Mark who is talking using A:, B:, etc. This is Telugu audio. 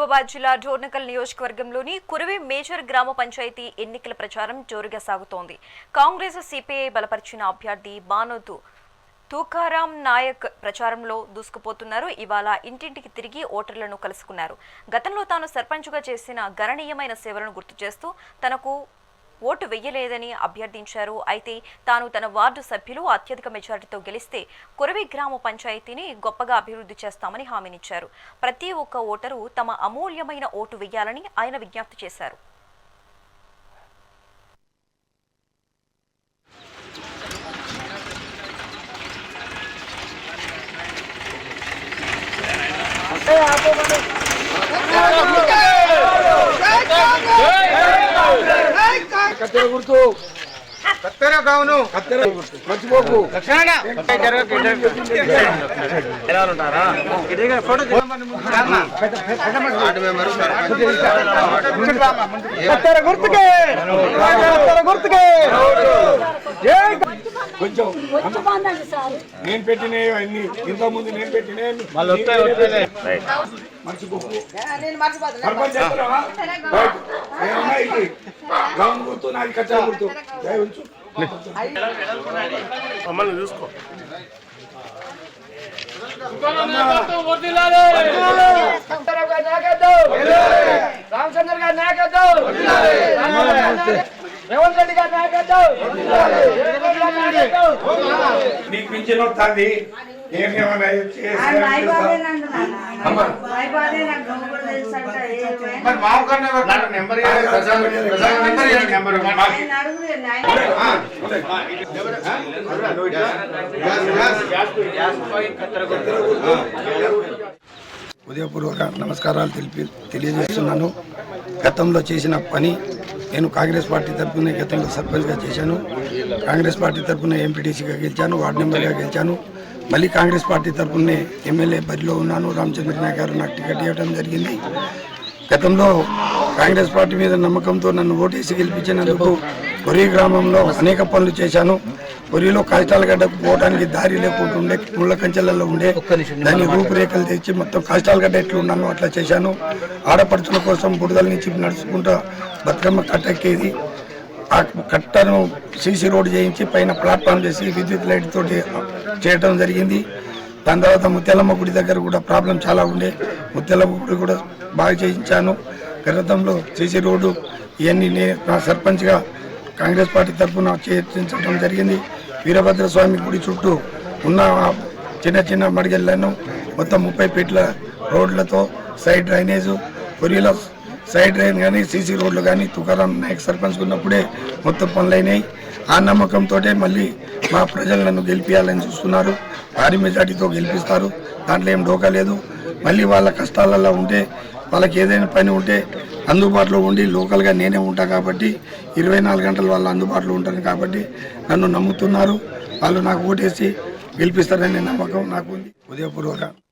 A: నిజామాబాద్ జిల్లా డోర్నకల్ నియోజకవర్గంలోని కురవి మేజర్ గ్రామ పంచాయతీ ఎన్నికల ప్రచారం జోరుగా సాగుతోంది. కాంగ్రెస్ సిపిఐ బలపరిచిన అభ్యర్థి బానోతు తుకారాం నాయక్ ప్రచారంలో దూసుకుపోతున్నారు. ఇవాళ ఇంటింటికి తిరిగి ఓటర్లను కలుసుకున్నారు. గతంలో తాను సర్పంచ్గా చేసిన గణనీయమైన సేవలను గుర్తు చేస్తూ తనకు ఓటు వెయ్యలేదని అభ్యర్థించారు. అయితే తాను తన వార్డు సభ్యులు అత్యధిక మెజారిటీతో గెలిస్తే కురవి గ్రామ పంచాయతీని గొప్పగా అభివృద్ధి చేస్తామని హామీనిచ్చారు. ప్రతి ఒక్క ఓటరు తమ అమూల్యమైన ఓటు వెయ్యాలని ఆయన విజ్ఞప్తి చేశారు.
B: కత్తెర గుర్తు.
C: కత్తెర కావును.
B: కత్తెర గుర్తు. మర్చిపోకు.
C: కత్తెర గుర్తుకే. కత్తెర గుర్తుకే.
B: కొంచెం నేను పెట్టినే అన్ని. ఇంత ముందు నేను పెట్టినే మర్చిపోకు. సర్పంచ్ గుర్తు నాది గుర్తు జై ఉంచు.
D: మమ్మల్ని చూసుకో.
C: రామచంద్ర గారి నాయకత్వం రేవంత్ రెడ్డి గారి నాయకత్వం
B: నీకు పింఛన్ వస్తుంది
E: ఉదయపూర్వక నమస్కారాలు తెలిపి తెలియజేస్తున్నాను. గతంలో చేసిన పని నేను కాంగ్రెస్ పార్టీ తరఫున గతంలో సర్పంచ్గా చేశాను. కాంగ్రెస్ పార్టీ తరఫున ఎంపీటీసీగా గెలిచాను వార్డు మెంబర్గా గెలిచాను. మళ్ళీ కాంగ్రెస్ పార్టీ తరఫునే ఎమ్మెల్యే బరిలో ఉన్నాను. రామచంద్ర నాయక్ గారు నాకు టికెట్ ఇవ్వడం జరిగింది. గతంలో కాంగ్రెస్ పార్టీ మీద నమ్మకంతో నన్ను ఓటేసి గెలిపించినందుకు కొరి గ్రామంలో అనేక పనులు చేశాను. కొరిలో కాష్టాలగడ్డకు పోవడానికి దారి లేకుండా ఉండే ముళ్ళ కంచెలలో ఉండే దాన్ని రూపురేఖలు తెచ్చి మొత్తం కాష్టాలగడ్డ ఎట్లా ఉన్నాను అట్లా చేశాను. ఆడపడుచుల కోసం బుడదల నుంచి నడుచుకుంటూ బతుకమ్మ కట్టెక్కేది. కట్టను సీసీ రోడ్డు చేయించి పైన ప్లాట్ఫామ్ చేసి విద్యుత్ లైట్ తోటి చేయడం జరిగింది. దాని తర్వాత ముత్యాలమ్మ గుడి దగ్గర కూడా ప్రాబ్లం చాలా ఉండే. ముత్యాలమ్మ గుడి కూడా బాగా చేయించాను. గతంలో సీసీ రోడ్డు ఇవన్నీ నేను నా సర్పంచ్గా కాంగ్రెస్ పార్టీ తరఫున చేర్చించడం జరిగింది. వీరభద్ర స్వామి గుడి చుట్టూ ఉన్న చిన్న చిన్న మడిగళ్ళను మొత్తం ముప్పై ఫీట్ల రోడ్లతో సైడ్ డ్రైనేజు కొరియలో సైడ్ డ్రైన్ కానీ సీసీ రోడ్లు కానీ తుకారాం నాయక్ సర్పంచ్ ఉన్నప్పుడే మొత్తం పనులైనాయి. ఆ నమ్మకంతో మళ్ళీ మా ప్రజలు నన్ను గెలిపించాలని చూస్తున్నారు. భారీ మెజార్టీతో గెలిపిస్తారు. దాంట్లో ఏం డోకా లేదు. మళ్ళీ వాళ్ళ కష్టాలలో ఉంటే వాళ్ళకి ఏదైనా పని ఉంటే అందుబాటులో ఉండి లోకల్గా నేనే ఉంటా కాబట్టి ఇరవై నాలుగు గంటలు వాళ్ళు అందుబాటులో ఉంటాను కాబట్టి నన్ను నమ్ముతున్నారు. వాళ్ళు నాకు ఓటేసి గెలిపిస్తారనే నమ్మకం నాకు ఉంది. ఉదయపూర్వక